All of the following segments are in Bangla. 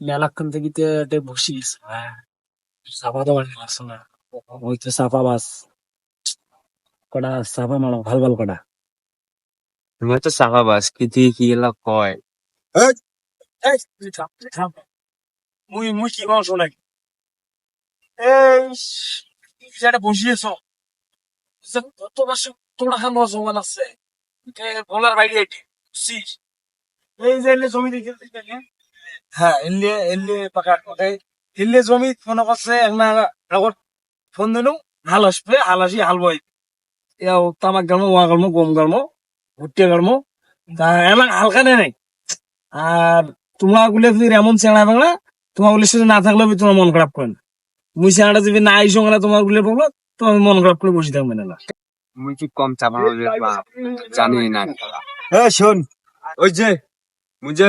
মেলাক্ষণ থেকে তো এটা বসিস। হ্যাঁ চাপা তো বাড়ি আসো না ওই তো চাপা বাস। কটা চাপা মারো ভালো ভালো কটা তুমি তো চাকা বাস কি তুই কি এলা কয়? এই তুই থাম তুই থাম। মুই মুই কি কম শোনাই এই যেটা বসিয়েছ কত মাসে তোরা খান জমান আছে বলার বাইরে এই যে জমি দেখে হ্যাঁ এলে এলে পাকা এলে জমি ফোন করছে না আগত ফোন দিনু হাল আসবে হাল আসি হাল বই ইয়াও তামাক গালমো ওয়া গালমো গম গালমো ভুট্টে গালমো। তা এমন হালকা নেই। আর তোমরা গুলো যদি এমন চেঁড়া বাংলা তোমার গুলির সাথে না থাকলে আমি তোমার মন খারাপ করে না মুই চেঁড়াটা যদি না আইসো না তোমারগুলো বলব তোমার মন খারাপ করে বসে থাকবে না মুই কি কম চাপা জানি না এ শোন ওই যে মুই যে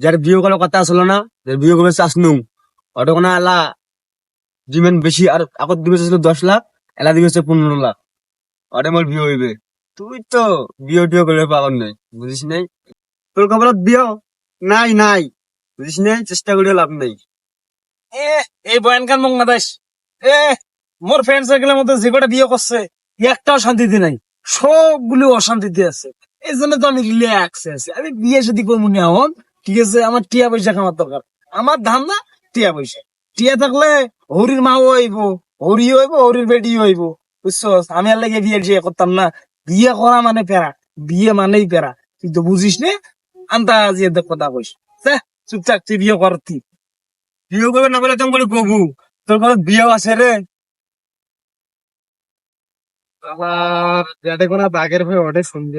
যার বিয়ে করার কথা আসলো না যার বিয়ে করবে চাষ নু। ওটা কোনো আলা যিমান বেশি আর আগত দিবে ছিল দশ লাখ, এলা দিবে হচ্ছে পনেরো লাখ। ওটা মোর বিয়ে হইবে। তুই তো বিয়ে টিয়ে করবে পাগল নাই বুঝিস নাই? তোর খবরত বিয়ে নাই নাই বুঝিস নাই? চেষ্টা করে লাভ নাই। এই বয়ানকার না দাস এ মোর ফ্রেন্ড সার্কেলের মধ্যে যে কটা বিয়ে করছে একটাও শান্তিতে নাই। সবগুলো অশান্তিতে আছে। এই জন্য তো আমি রিল্যাক্স আছি। আমি বিয়ে যদি করব না হন ঠিক আছে আমার টিয়া পয়সা খামার দরকার। আমার ধান না টিয়া পয়সা। টিয়া থাকলে হরির মাও হইব হরি হইব হরির বেটি হইব। বুঝছ? আমি আর লাগে বিয়ে টিয়ে করতাম না। বিয়ে করা মানে পেরা বিয়ে মানেই পেরা তুই তো বুঝিস নে আন্তা আজি এদের কথা কইস। যা, চুপচাপ তুই বিয়ে করতি বিয়ে করবে না বলে তুমি কবু তোর ঘরে বিয়ে আছে রে। আবার যেটা কোনো বাঘের ভয় ওটাই শুনবে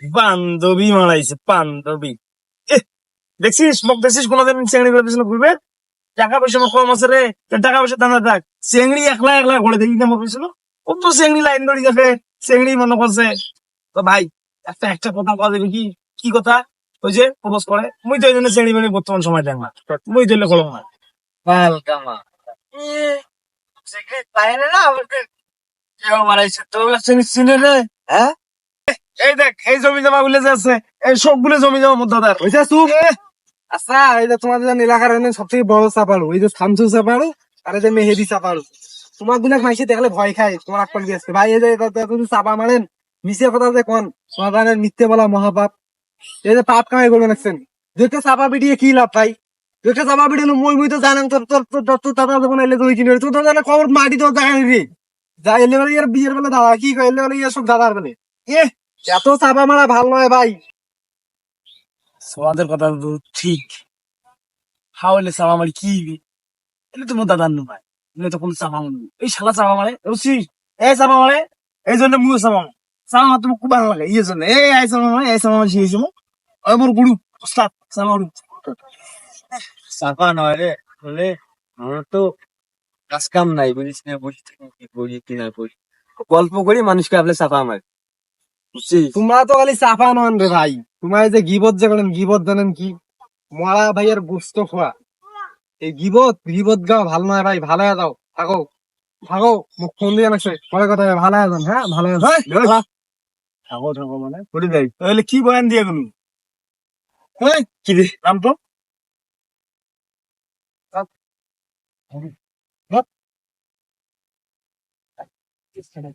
বান্ধবী মারাইছে, বান্ধবী। দেখছিস মোক দেখছিস কোনোদিন চেংড়ি করে পিছনে ঘুরবে? টাকা পয়সা আমার কম আছে রে টাকা পয়সা দানা থাক। চেংড়ি একলা একলা ঘুরে দেখি কেমন পেয়েছিল ও তো চেংড়ি লাইন ধরে গেছে চেংড়ি মনে করছে তো ভাই একটা একটা কথা কথা দেবে কি? কি কথা? ওই যে প্রপোজ করে মুই তো এই জন্য চেংড়ি মানে বর্তমান সময় দেখ না। মুই দিলে কলম না। ভালো কামা চেংড়ি পায় না কেউ মারাইছে তো চেংড়ি চিনে রে হ্যাঁ? এই দেখ এই জমি জমা গুলো যে আছে এই সবগুলো জমি জমা মধ্যদার ওইটা চুপ আচ্ছা এই যে তোমাদের এলাকার এনে সবথেকে বড় চাপাড়ু এই যে থামসু চাপাড়ু আর এই যে মেহেদি চাপাড়ু তোমারগুলো মাইসে দেখলে ভয় খায় তোমার আক্কল গেছে ভাই এই যে তুমি চাপা মারেন মিশে কথা যে কোন জানেন মিথ্যে বলা মহাপাপ। এই যে পাপ কামাই করবেন দেখছেন দুইটা চাপা পিটিয়ে কি লাভ ভাই? দুইটা চাপা পিটিয়ে মই মই তো জানেন তোর তোর তোর তোর তোর দাদা যখন এলে তুই কিনে তুই তো জানে খবর মাটি তো দেখা নিবি যা এলে বলে ইয়ার বিয়ের বেলা দাদা কি এলে বলে ইয়ার সব দাদার বেলে। এ এত চাপা মারা ভালো নয় ভাই। তোমাদের কথা তো ঠিক। হাওলে চাপা মারি কি এলে তো মোর দাদার নু এলে তো কোনো চাপা মারি এই শালা চাপা মারে বুঝছি এই চাপা মারে এই জন্য মুও চাপা মারে। চাপা মারতে খুব ভালো লাগে এই জন্য। এই আই চাপা মারে এই চাপা মারি শিখেছি মোক ওই মোর গুরু ওস্তাদ চাপা চাপা নয় রে বলে আমার তো কাজ কাম নাই বুঝিস না বসে থাকি কি করি কি না করি। গল্প করি মানুষকে আপনি চাপা আমার বুঝছিস? তোমরা তো খালি চাপা নন রে ভাই। তোমার এই যে গিবত যে করেন গিবত জানেন কি? মরা ভাইয়ের গোস্ত খোয়া। এই গিবত গিবত গাও ভালো নয় ভাই ভালো হয়ে যাও। থাকো। থাকো মুখ ফোন দিয়ে নাকছে পরে কথা ভালো হয়ে যান হ্যাঁ? ভালো হয়ে যান। ঠাকুর ঠাকুর মানে করে যাই। তাহলে কি বয়ান দিয়ে গেল কি রে? নাম তো just kind of